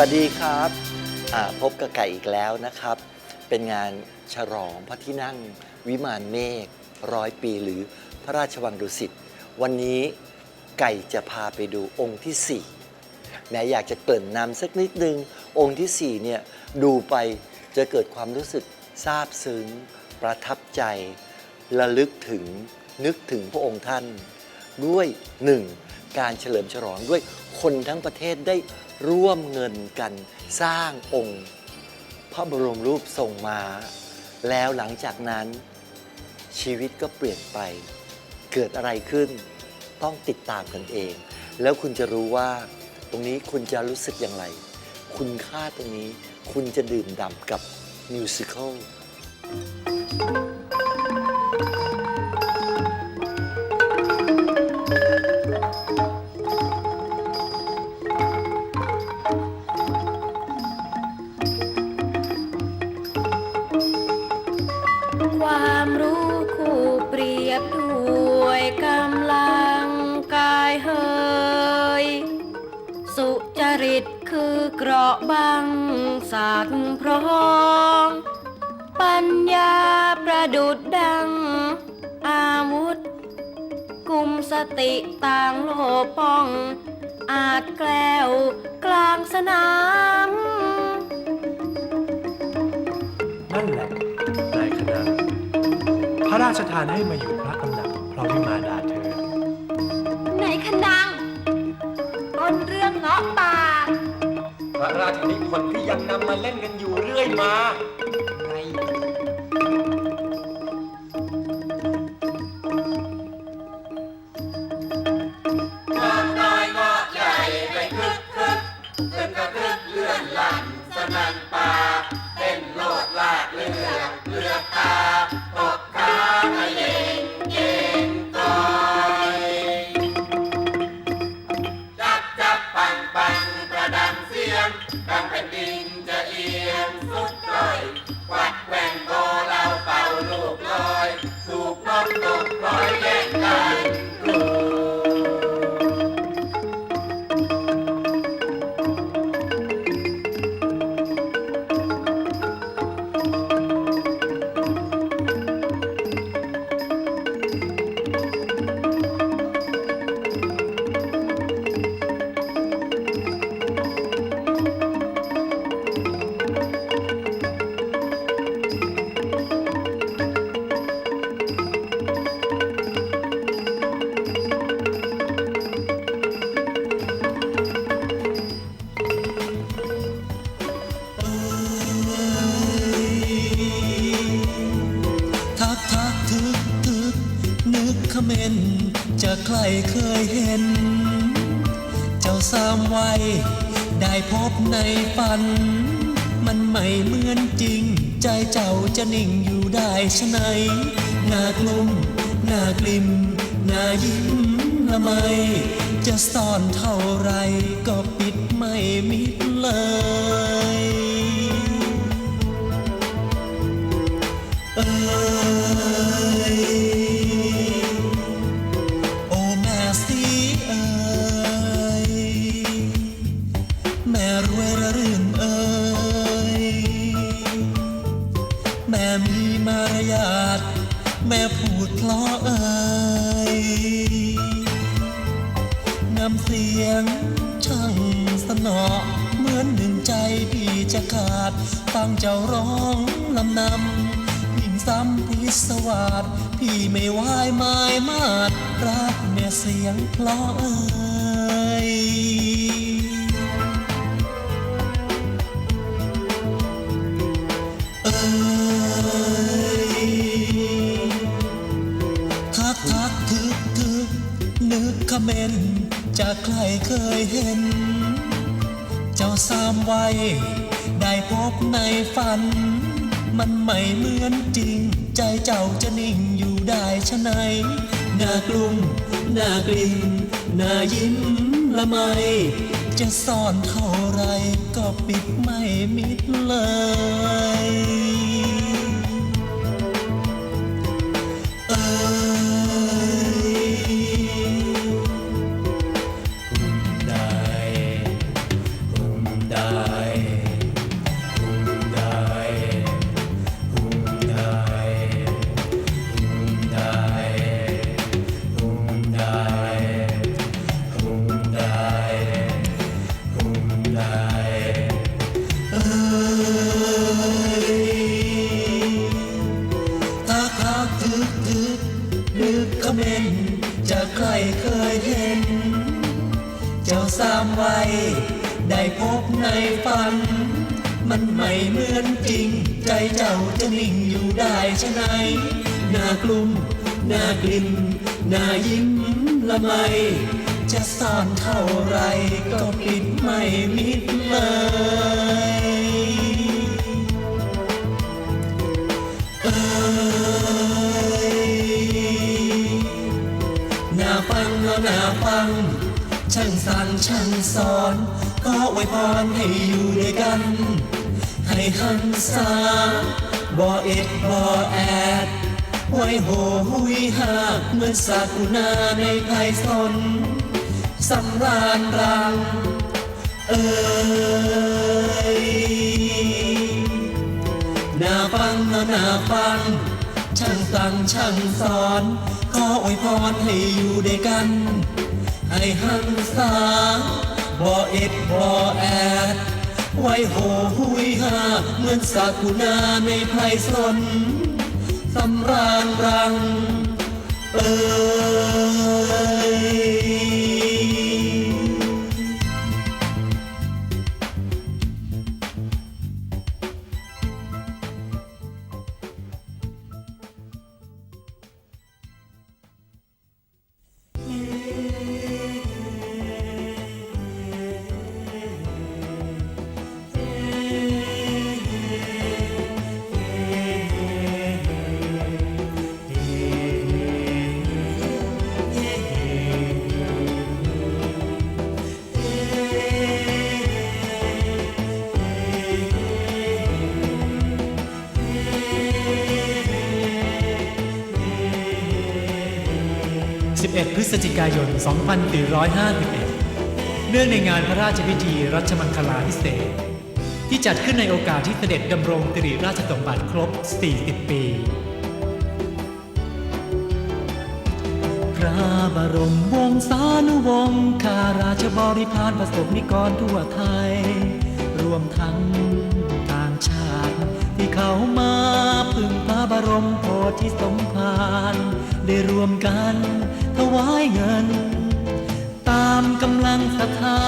วัสดีครับพบกับไก่อีกแล้วนะครับ เป็นงานฉลองพระที่นั่งวิมานเมฆร้อยปีหรือพระราชวังดุสิตวันนี้ไก่จะพาไปดูองค์ที่ 4 แม้อยากจะเกิ่นนำสักนิดนึง องค์ที่ 4 เนี่ยดูไปจะเกิดความรู้สึกซาบซึ้ง ประทับใจระลึกถึงนึกถึงพระองค์ท่าน ด้วยหนึ่งการเฉลิมฉลองด้วยคนทั้งประเทศได้ ร่วมเงินกันสร้างองค์ พระบรมรูปทรงมา แล้วหลังจากนั้น ชีวิตก็เปลี่ยนไป เกิดอะไรขึ้น ต้องติดตามกันเอง แล้วคุณจะรู้ว่า ตรงนี้คุณจะรู้สึกอย่างไร คุณค่าตรงนี้คุณจะดื่มด่ำกับมิวสิควละบังสัตว์พร้องปัญญาประดุดดัง อาวุธ กุมสติต่างโลป้อง อาจแกล้วกลางสนาม นั่นแหละนายคณะพระราชทานให้มาอยู่พระตำหนักพระวิมาดา ระราชนิพนธ์ที่ยังนำมาเล่นกันอยู่เรื่อยมา ใครเคยเห็น เจ้าสามวัยได้พบในฝัน มันไม่เหมือนจริง ใจเจ้าจะนิ่งอยู่ได้ชะไหนหน้ากลุ่มหน้ากลิมหน้ายิ้มละไม จะซ่อนเท่าไรก็ปิดไม่มิดเลยเอ้ย สนอเหมือนหนึ่งใจพี่จะขาดฟังเจ้าร้องลำนำยิ่งซ้ำพิศวาสพี่ไม่ไหวไม้มาดรักแม่เสียงเพราะเอ้ยเอ้ยทักทักทึกทึกนึกเมนจะใครเคยเห็น เจ้าสามวัยได้พบในฝัน มันไม่เหมือนจริง ใจเจ้าจะนิ่งอยู่ได้ชะไหนหน้ากลุ่มหน้ากลิ่นหน้ายิ้มละไม จะซ่อนเท่าไรก็ปิดไม่มิดเลย อยู่ได้ชะไหนหน้ากลุ่มหน้ากลิ่นหน้ายิ้มละไม จะซ่อนเท่าไรก็ปิดไม่มิดเลยเอ้ยน่าฟังเนาะน่าฟังช่างสั่งช่างสอน ก็อวยพรให้อยู่ด้วยกัน ให้หันษา บ่เอ็ดบ่แอดไว้โหหุยหากเหมือนสักุณาในไพศาลสำราญรัง เอ้ยนาฟังนะน่าฟัง ช่างสั่งช่างสอน ขออวยพรให้อยู่ด้วยกัน ให้หันษาบ่เอ็ดบ่แอด ไว้โหหุยหาเหมือนสากุณาในไพศาลสำรางรัง เอ้ย 11 พฤศจิกายน 2451 เนื่องในงานพระราชพิธีรัชมังคลาพิเศษ ที่จัดขึ้นในโอกาสที่เสด็จดำรงสิริราชสมบัติครบ 40 ปี พระบรมวงศานุวงศ์ข้าราชบริพารประสบนิกรทั่วไทย รวมทั้งต่างชาติที่เข้ามาพึ่งพระบรมโพธิสมภารได้รวมกัน ถวายเงิน ตามกำลังศรัทธา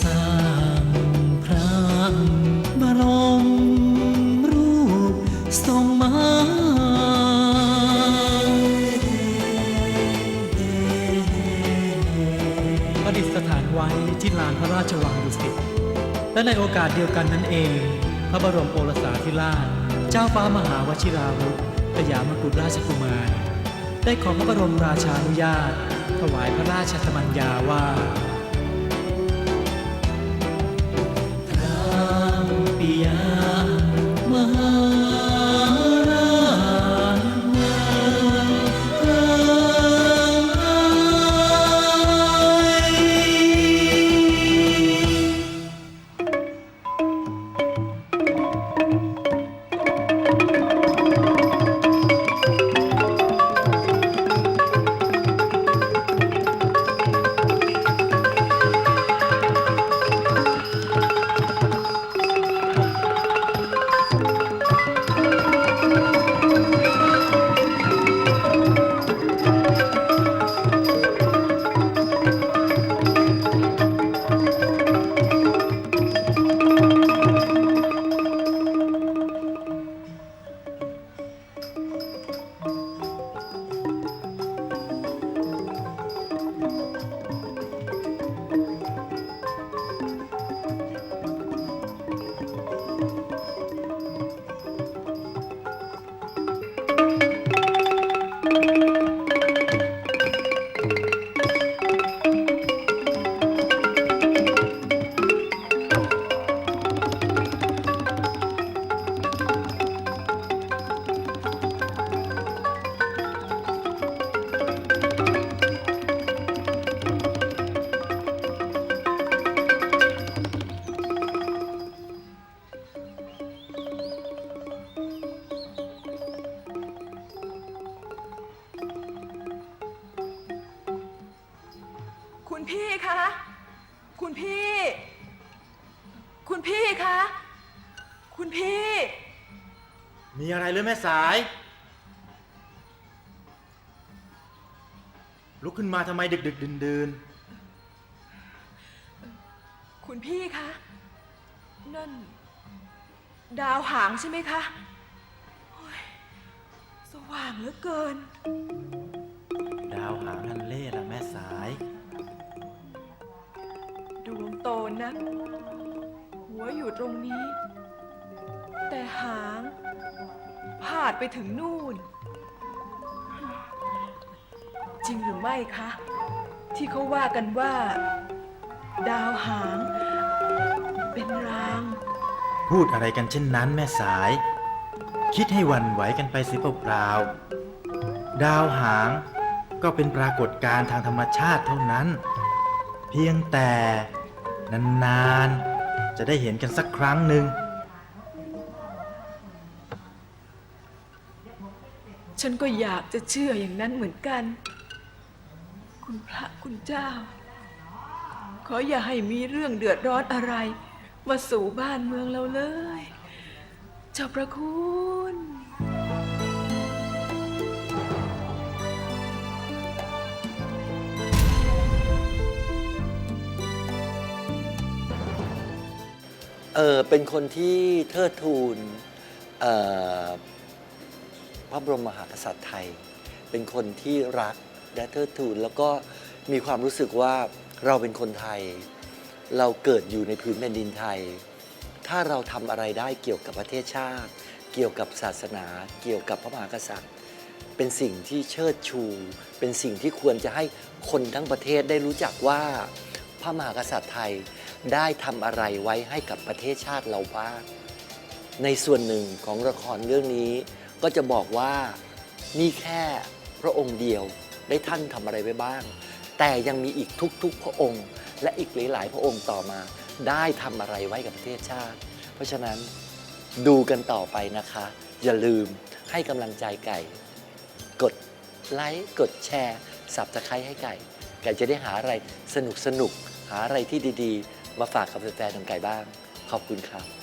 สร้างพระบรมรูปทรงมาประดิษฐานไว้ที่ลานพระราชวังดุสิตและในโอกาสเดียวกันนั้นเอง พระบรมโอรสาธิราช เจ้าฟ้ามหาวชิราวุธสยามกุฎราชกุมาร ได้ขอพระบรมราชานุญาต ถวายพระราชสมัญญาว่าพระปิยมหา คุณพี่คะ คุณพี่ คุณพี่คะ คุณพี่ มีอะไรหรือแม่สาย ลุกขึ้นมาทำไมดึกดึกดื่นดื่นคุณพี่คะ นั่น ดาวหางใช่ไหมคะโอ้ยสว่างเหลือเกิน ดาวหางฮันเล่ละ โตนะหัวอยู่ตรงนี้ แต่หางพาดไปถึงนู่น จริงหรือไม่คะ ที่เขาว่ากันว่า ดาวหาง เป็นราง พูดอะไรกันเช่นนั้นแม่สาย คิดให้วันไหวกันไปสิเปล่าๆดาวหางก็เป็นปรากฏการณ์ทางธรรมชาติเท่านั้น เพียงแต่ นานๆ จะได้เห็นกันสักครั้งหนึ่ง ฉันก็อยากจะเชื่ออย่างนั้นเหมือนกัน คุณพระคุณเจ้า ขออย่าให้มีเรื่องเดือดร้อนอะไร มาสู่บ้านเมืองเราเลย เจ้าประคุณ เออเป็นคนที่เทิดทูนเอ่อพระบรมมหากษัตริย์ไทย เป็นคนที่รักและเทิดทูนแล้วก็มีความรู้สึกว่าเราเป็นคนไทย เราเกิดอยู่ในพื้นแผ่นดินไทย ถ้าเราทำอะไรได้เกี่ยวกับประเทศชาติ เกี่ยวกับศาสนา เกี่ยวกับพระมหากษัตริย์ เป็นสิ่งที่เชิดชู เป็นสิ่งที่ควรจะให้คนทั้งประเทศได้รู้จักว่า พระมหากษัตริย์ไทย ได้ทำอะไรไว้ให้กับประเทศชาติเราบ้างในส่วนหนึ่งของละครเรื่องนี้ ก็จะบอกว่านี่แค่พระองค์เดียวได้ท่านทำอะไรไว้บ้าง แต่ยังมีอีกทุกๆ พระองค์ และอีกหลายๆ พระองค์ต่อมา ได้ทำอะไรไว้กับประเทศชาติ เพราะฉะนั้นดูกันต่อไปนะคะ อย่าลืมให้กำลังใจไก่ กดไลค์กดแชร์สับตะไคร้ให้ไก่ ไก่จะได้หาอะไรสนุกสนุกหาอะไรที่ดีๆ มาฝากกับแฟนๆของไก่บ้าง ขอบคุณครับ